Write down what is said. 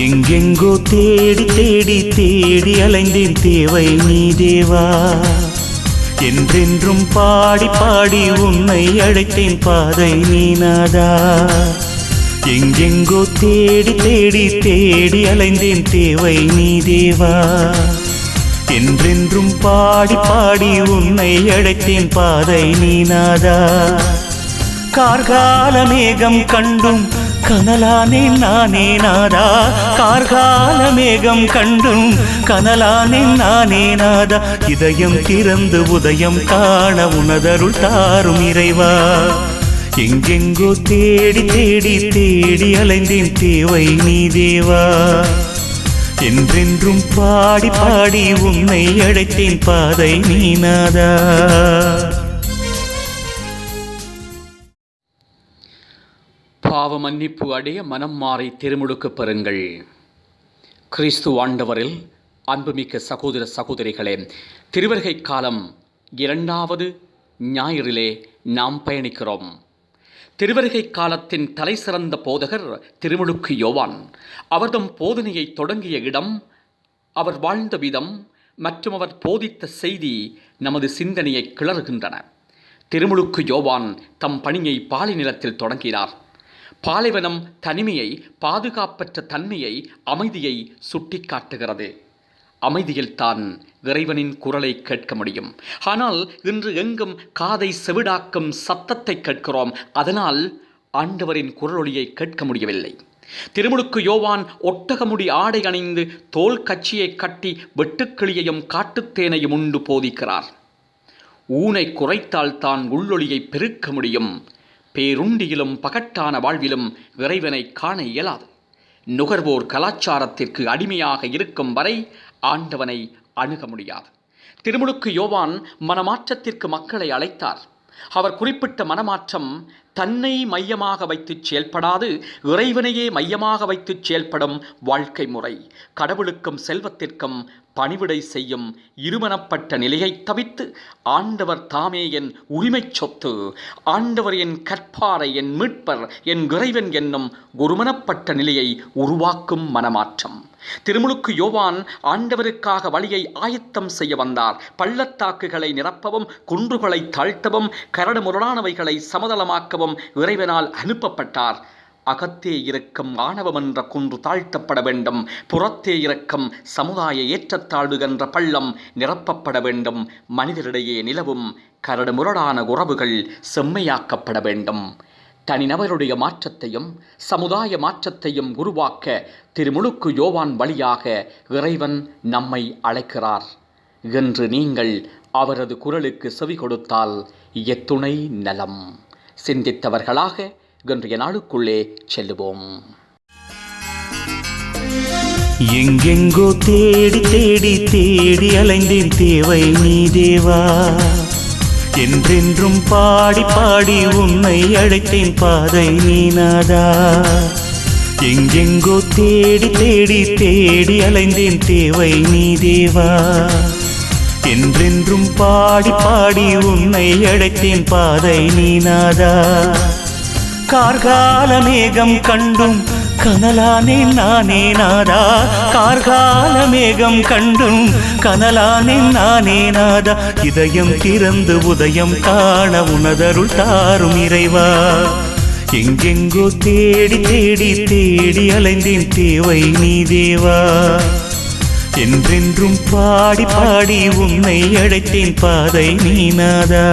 எங்கெங்கோ தேடி தேடி தேடி அலைந்தேன் தேவை நீ தேவா என்றென்றும் பாடி பாடி உன்னை அழைத்தேன் பாதை நீ நாதா எங்கெங்கோ தேடி தேடி தேடி அலைந்தேன் தேவை நீ தேவா என்றென்றும் பாடி பாடி உன்னை அழைத்தேன் பாதை நீ நாதா கார்கால மேகம் கண்டும் கனலானே நானே நாதா. கார்கால மேகம் கண்டும் கனலானே நானே நாதா. இதயம் திறந்து உதயம் காண உனதருள் தாரும் இறைவா. எங்கெங்கோ தேடி தேடி தேடி அலைந்தேன் தேவை நீ தேவா. என்றென்றும் பாடி பாடி உன்னை அழைத்தேன் பாதை நீ நாதா. பாவ மன்னிப்பு அடைய மனம் மாறி திருமுழுக்கு பெறுங்கள். கிறிஸ்து ஆண்டவரில் அன்புமிக்க சகோதர சகோதரிகளே திருவருகை காலம் இரண்டாவது ஞாயிறிலே நாம் பயணிக்கிறோம். திருவருகை காலத்தின் தலை சிறந்த போதகர் திருமுழுக்கு யோவான். அவர்தம் போதனையை தொடங்கிய இடம் அவர் வாழ்ந்த விதம் மற்றும் அவர் போதித்த செய்தி நமது சிந்தனையை கிளறுகின்றன. திருமுழுக்கு யோவான் தம் பணியை பாலை நிலத்தில் தொடங்கினார். பாலைவனம் தனிமையை பாதுகாப்பற்ற தன்மையை அமைதியை சுட்டிக்காட்டுகிறது. அமைதியில்தான் இறைவனின் குரலை கேட்க முடியும். ஆனால் இன்று எங்கும் காதை செவிடாக்கும் சத்தத்தை கேட்கிறோம். அதனால் ஆண்டவரின் குரலொலியை கேட்க முடியவில்லை. திருமுழுக்கு யோவான் ஒட்டகமுடி ஆடை அணிந்து தோல் கட்சியை கட்டி வெட்டுக்கிளியையும் காட்டுத்தேனையும் உண்டு போதிக்கிறார். ஊனை குறைத்தால்தான் உள்ளொளியை பெருக்க முடியும். பேருண்டியிலும் பகட்டான வாழ்விலும் இறைவனை காண இயலாது. நுகர்வோர் கலாச்சாரத்திற்கு அடிமையாக இருக்கும் வரை ஆண்டவனை அணுக முடியாது. திருமுழுக்கு யோவான் மனமாற்றத்திற்கு மக்களை அழைத்தார். அவர் குறிப்பிட்ட மனமாற்றம் தன்னை மையமாக வைத்து செயல்படாது இறைவனையே மையமாக வைத்து செயல்படும் வாழ்க்கை முறை. கடவுளுக்கும் செல்வத்திற்கும் பணிவிடை செய்யும் இருமனப்பட்ட நிலையை தவித்து ஆண்டவர் தாமே என் உரிமைச் சொத்து ஆண்டவர் என் கற்பாரை என் மீட்பர் என் இறைவன் என்னும் ஒருமனப்பட்ட நிலையை உருவாக்கும் மனமாற்றம். திருமுழுக்கு யோவான் ஆண்டவருக்காக வழியை ஆயத்தம் செய்ய வந்தார். பள்ளத்தாக்குகளை நிரப்பவும் குன்றுகளை தாழ்த்தவும் கரடு முரடானவைகளை சமதளமாக்கவும் இறைவனால் அனுப்பப்பட்டார். அகத்தே இருக்கும் ஆணவம் என்ற குன்று தாழ்த்தப்பட வேண்டும். புறத்தே இருக்கும் சமுதாய ஏற்றத்தாழ்வு என்ற பள்ளம் நிரப்பப்பட வேண்டும். மனிதரிடையே நிலவும் கரடு முரடான உறவுகள் செம்மையாக்கப்பட வேண்டும். தனிநபருடைய மாற்றத்தையும் சமுதாய மாற்றத்தையும் உருவாக்க திருமுழுக்கு யோவான் வழியாக இறைவன் நம்மை அழைக்கிறார். என்று நீங்கள் அவரது குரலுக்கு செவி கொடுத்தால் எத்துணை நலம். சிந்தித்தவர்களாக இன்றைய நாளுக்குள்ளே செல்லுவோம். எங்கெங்கோ தேடி தேடி தேடி அலைந்தேன் தேவை நீ தேவா. என்றென்றும் பாடி பாடி உன்னை அழைத்தேன் பாதை நீ நாதா. எங்கெங்கோ தேடி தேடி தேடி அலைந்தேன் தேவை நீ தேவா. என்றென்றும் பாடி பாடி உன்னை அழைத்தேன் பாதை நீ நாதா. கார்கால மேகம் கண்டும் கனலானே நானே நாதா. கார்கால மேகம் கண்டும் கனலானே நானே நாதா. இதயம் திறந்து உதயம் காண உனதருள் தாரும் இறைவா. எங்கெங்கோ தேடி தேடி தேடி அலைந்தேன் தேவை நீ தேவா என்றென்றும் பாடி பாடி உன்னை அழைத்தேன் பாதை நீ நாதா.